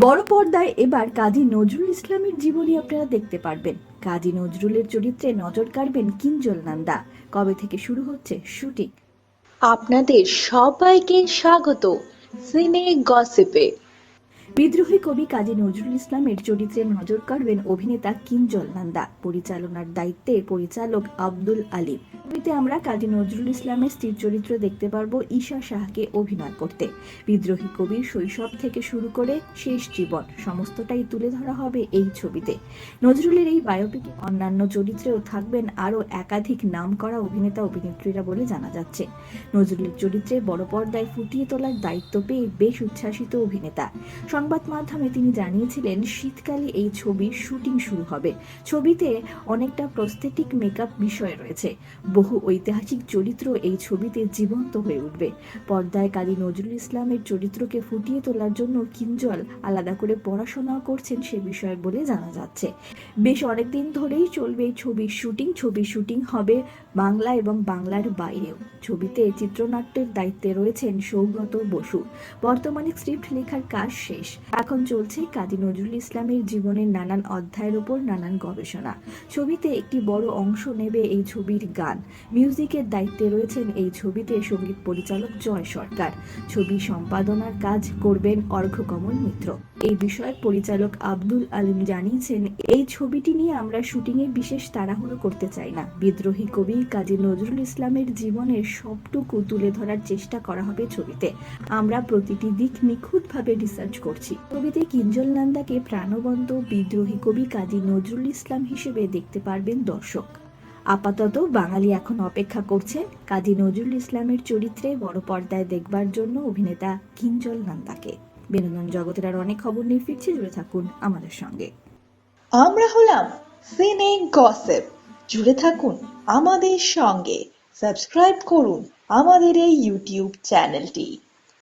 বড় পর্দায় এবার কাজী নজরুল ইসলামের জীবনী আপনারা দেখতে পারবেন। কাজী নজরুলের চরিত্রে নজর কাড়বেন কিঞ্জল নান্দা। কবে থেকে শুরু হচ্ছে শুটিং? আপনাদের সবাইকে স্বাগত সিনে গসিপে। বিদ্রোহী কবি কাজী নজরুল ইসলামের চরিত্রে নজর কাড়বেন অভিনেতা কিঞ্জল নান্দা। পরিচালনার দায়িত্বে পরিচালক আব্দুল আলিম। ছবিতে আমরা কাজী নজরুল ইসলামের স্থির চরিত্র দেখতে পারব ঈশা শাহকে অভিনয় করতে। বিদ্রোহী কবির শৈশব থেকে শুরু করে শেষ জীবন সমস্তটাই তুলে ধরা হবে এই ছবিতে। নজরুলের এই বায়োপিকে অন্যান্য চরিত্রেও থাকবেন আরও একাধিক নামকরা অভিনেতা, অভিনেত্রীরা বলে জানা যাচ্ছে। নজরুলের চরিত্রে বড় পর্দায় ফুটিয়ে তোলার দায়িত্ব পেয়ে বেশ উচ্ছ্বাসিত অভিনেতা। সংবাদ মাধ্যমে তিনি জানিয়েছিলেন, শীতকালে এই ছবির শুটিং শুরু হবে। ছবিতে অনেকটা প্রস্থেটিক মেকআপ বিষয় রয়েছে। বহু ঐতিহাসিক চরিত্র এই ছবিতে জীবন্ত হয়ে উঠবে। পর্দায় কাজী নজরুল ইসলামের চরিত্রকে ফুটিয়ে তোলার জন্য কিঞ্জল আলাদা করে পড়াশোনাও করছেন সে বিষয়ে বলে জানা যাচ্ছে। বেশ অনেকদিন ধরেই চলবে এই ছবির শুটিং। ছবির শুটিং হবে বাংলা এবং বাংলার বাইরেও। ছবিতে চিত্রনাট্যের দায়িত্বে রয়েছেন সৌগত বসু। বর্তমানে স্ক্রিপ্ট লেখার কাজ শেষ। এখন চলছে কাজী নজরুল ইসলামের জীবনের নানান অধ্যায়ের উপর নানান গবেষণা। ছবিতে একটি বড় অংশ নেবে এই ছবির গান। মিউজিকের দায়িত্বে রয়েছেন এই ছবিতে সংগীত পরিচালক জয় সরকার। ছবি সম্পাদনার কাজ করবেন অর্ঘ্যকমল মিত্র। এই বিষয়ে পরিচালক আব্দুল আলিম জানিয়েছেন, এই ছবিটি নিয়ে আমরা শুটিংয়ে বিশেষ তাড়াহুড়ো করতে চাই না। বিদ্রোহী কবি কাজী নজরুল ইসলামের জীবনের সবটুকু তুলে ধরার চেষ্টা করা হবে ছবিতে। আমরা প্রতিটি দিক নিখুঁতভাবে রিসার্চ করছি। ছবিতে কিঞ্জল নান্দাকে প্রাণবন্ত বিদ্রোহী কবি কাজী নজরুল ইসলাম হিসেবে দেখতে পারবেন দর্শক। আপাতত বাঙালি এখন অপেক্ষা করছে কাজী নজরুল ইসলামের চরিত্রে বড় পর্দায় দেখবার জন্য অভিনেতা কিঞ্জল নান্দাকে। বিনোদন জগতের আর অনেক খবর নিয়ে ফিরছে, জুড়ে থাকুন আমাদের সঙ্গে। আমরা হলাম সিনে গসিপ জুড়ে থাকুন আমাদের সঙ্গে। সাবস্ক্রাইব করুন আমাদের এই ইউটিউব চ্যানেলটি